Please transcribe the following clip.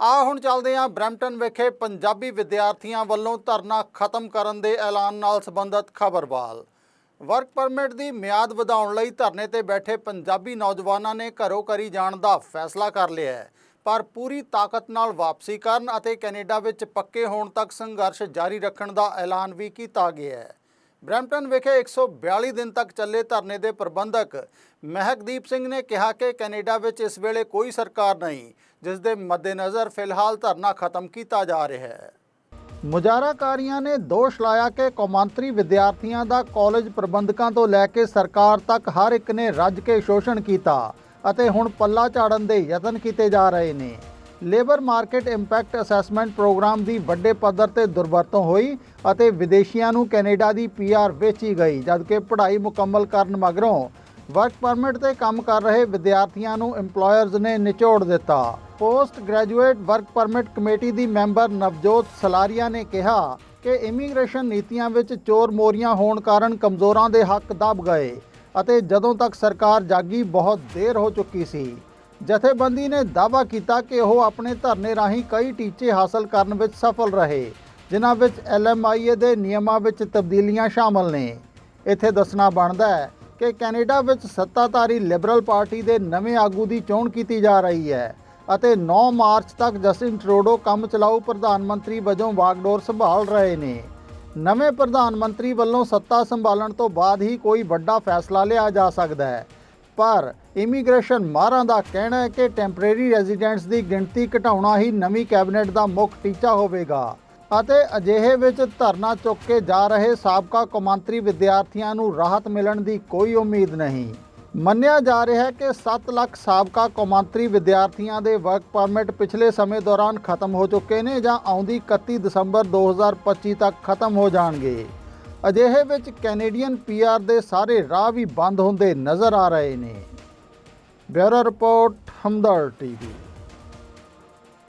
ਆ ਹੁਣ ਚੱਲਦੇ ਹਾਂ ਬਰੈਂਪਟਨ ਵਿਖੇ ਪੰਜਾਬੀ ਵਿਦਿਆਰਥੀਆਂ ਵੱਲੋਂ ਧਰਨਾ ਖਤਮ ਕਰਨ ਦੇ ਐਲਾਨ ਨਾਲ ਸੰਬੰਧਿਤ ਖਬਰਵਾਲ। ਵਰਕ ਪਰਮਿਟ ਦੀ ਮਿਆਦ ਵਧਾਉਣ ਲਈ ਧਰਨੇ ਤੇ ਬੈਠੇ ਪੰਜਾਬੀ ਨੌਜਵਾਨਾਂ ਨੇ ਘਰੋਂ ਕਰੀ ਜਾਣ ਦਾ ਫੈਸਲਾ ਕਰ ਲਿਆ ਹੈ। ਪਰ ਪੂਰੀ ਤਾਕਤ ਨਾਲ ਵਾਪਸੀ ਕਰਨ ਅਤੇ ਕੈਨੇਡਾ ਵਿੱਚ ਪੱਕੇ ਹੋਣ ਤੱਕ ਸੰਘਰਸ਼ ਜਾਰੀ ਰੱਖਣ ਦਾ ਐਲਾਨ ਵੀ ਕੀਤਾ ਗਿਆ ਹੈ। ਬਰੈਂਪਟਨ ਵਿਖੇ 142 ਦਿਨ ਤੱਕ ਚੱਲੇ ਧਰਨੇ ਦੇ ਪ੍ਰਬੰਧਕ ਮਹਿਕਦੀਪ ਸਿੰਘ ਨੇ ਕਿਹਾ ਕਿ ਕੈਨੇਡਾ ਵਿੱਚ ਇਸ ਵੇਲੇ ਕੋਈ ਸਰਕਾਰ ਨਹੀਂ, ਜਿਸ ਦੇ ਮੱਦੇਨਜ਼ਰ ਫਿਲਹਾਲ ਧਰਨਾ ਖਤਮ ਕੀਤਾ ਜਾ ਰਿਹਾ ਹੈ। ਮੁਜ਼ਾਹਰਾਕਾਰੀਆਂ ਨੇ ਦੋਸ਼ ਲਾਇਆ ਕਿ ਕੌਮਾਂਤਰੀ ਵਿਦਿਆਰਥੀਆਂ ਦਾ ਕਾਲਜ ਪ੍ਰਬੰਧਕਾਂ ਤੋਂ ਲੈ ਕੇ ਸਰਕਾਰ ਤੱਕ ਹਰ ਇੱਕ ਨੇ ਰੱਜ ਕੇ ਸ਼ੋਸ਼ਣ ਕੀਤਾ ਅਤੇ ਹੁਣ ਪੱਲਾ ਝਾੜਨ ਦੇ ਯਤਨ ਕੀਤੇ ਜਾ ਰਹੇ ਨੇ। Labour market impact assessment programme ਦੀ ਵੱਡੇ ਪੱਧਰ ਤੇ ਦੁਰਵਰਤੋਂ ਹੋਈ ਅਤੇ ਵਿਦੇਸ਼ੀਆਂ ਨੂੰ ਕੈਨੇਡਾ ਦੀ ਪੀਆਰ ਵੇਚੀ ਗਈ, ਜਦਕਿ ਪੜ੍ਹਾਈ ਮੁਕੰਮਲ ਕਰਨ ਮਗਰੋਂ ਵਰਕ ਪਰਮਿਟ ਤੇ ਕੰਮ ਕਰ ਰਹੇ ਵਿਦਿਆਰਥੀਆਂ ਨੂੰ EMPLOYERS ਨੇ ਨਿਚੋੜ ਦਿੱਤਾ। Post graduate work permit committee ਦੀ ਮੈਂਬਰ ਨਵਜੋਤ ਸਲਾਰੀਆ ਨੇ ਕਿਹਾ ਕਿ ਇਮੀਗ੍ਰੇਸ਼ਨ ਨੀਤੀਆਂ ਵਿੱਚ ਚੋਰ ਮੋਰੀਆਂ ਹੋਣ ਕਾਰਨ ਕਮਜ਼ੋਰਾਂ ਦੇ ਹੱਕ ਦਬ ਗਏ ਅਤੇ ਜਦੋਂ ਤੱਕ ਸਰਕਾਰ ਜਾਗੀ ਬਹੁਤ ਦੇਰ ਹੋ ਚੁੱਕੀ ਸੀ। ਜਥੇਬੰਦੀ ਨੇ ਦਾਅਵਾ ਕੀਤਾ ਕਿ ਉਹ ਆਪਣੇ ਧਰਨੇ ਰਾਹੀਂ ਕਈ ਟੀਚੇ ਹਾਸਲ ਕਰਨ ਵਿੱਚ ਸਫਲ ਰਹੇ, ਜਿਨ੍ਹਾਂ ਵਿੱਚ LMIA ਦੇ ਨਿਯਮਾਂ ਵਿੱਚ ਤਬਦੀਲੀਆਂ ਸ਼ਾਮਲ ਨੇ। ਇੱਥੇ ਦੱਸਣਾ ਬਣਦਾ ਹੈ ਕਿ ਕੈਨੇਡਾ ਵਿੱਚ ਸੱਤਾਧਾਰੀ ਲਿਬਰਲ ਪਾਰਟੀ ਦੇ ਨਵੇਂ ਆਗੂ ਦੀ ਚੋਣ ਕੀਤੀ ਜਾ ਰਹੀ ਹੈ ਅਤੇ 9 ਮਾਰਚ ਤੱਕ ਜਸਟਿਨ ਟਰੂਡੋ ਕੰਮ ਚਲਾਊ ਪ੍ਰਧਾਨ ਮੰਤਰੀ ਵਜੋਂ ਵਾਗਡੋਰ ਸੰਭਾਲ ਰਹੇ ਨੇ। ਨਵੇਂ ਪ੍ਰਧਾਨ ਮੰਤਰੀ ਵੱਲੋਂ ਸੱਤਾ ਸੰਭਾਲਣ ਤੋਂ ਬਾਅਦ ਹੀ ਕੋਈ ਵੱਡਾ ਫੈਸਲਾ ਲਿਆ ਜਾ ਸਕਦਾ ਹੈ। ਪਰ ਇਮੀਗ੍ਰੇਸ਼ਨ ਮਾਹਰਾਂ ਦਾ ਕਹਿਣਾ ਹੈ ਕਿ ਟੈਂਪਰੇਰੀ ਰੈਜ਼ੀਡੈਂਟਸ ਦੀ ਗਿਣਤੀ ਘਟਾਉਣਾ ਹੀ ਨਵੀਂ ਕੈਬਨਿਟ ਦਾ ਮੁੱਖ ਟੀਚਾ ਹੋਵੇਗਾ ਅਤੇ ਅਜਿਹੇ ਵਿੱਚ ਧਰਨਾ ਚੁੱਕ ਕੇ ਜਾ ਰਹੇ ਸਾਬਕਾ ਕੌਮਾਂਤਰੀ ਵਿਦਿਆਰਥੀਆਂ ਨੂੰ ਰਾਹਤ ਮਿਲਣ ਦੀ ਕੋਈ ਉਮੀਦ ਨਹੀਂ। ਮੰਨਿਆ ਜਾ ਰਿਹਾ ਹੈ ਕਿ 7 ਲੱਖ ਸਾਬਕਾ ਕੌਮਾਂਤਰੀ ਵਿਦਿਆਰਥੀਆਂ ਦੇ ਵਰਕ ਪਰਮਿਟ ਪਿਛਲੇ ਸਮੇਂ ਦੌਰਾਨ ਖਤਮ ਹੋ ਚੁੱਕੇ ਨੇ ਜਾਂ ਆਉਂਦੀ 31 ਦਸੰਬਰ 2025 ਤੱਕ ਖਤਮ ਹੋ ਜਾਣਗੇ। ਅਜਿਹੇ ਵਿੱਚ ਕੈਨੇਡੀਅਨ ਪੀਆਰ ਦੇ ਸਾਰੇ ਰਾਹ ਵੀ ਬੰਦ ਹੁੰਦੇ ਨਜ਼ਰ ਆ ਰਹੇ ਨੇ। Bureau report Hamdard TV.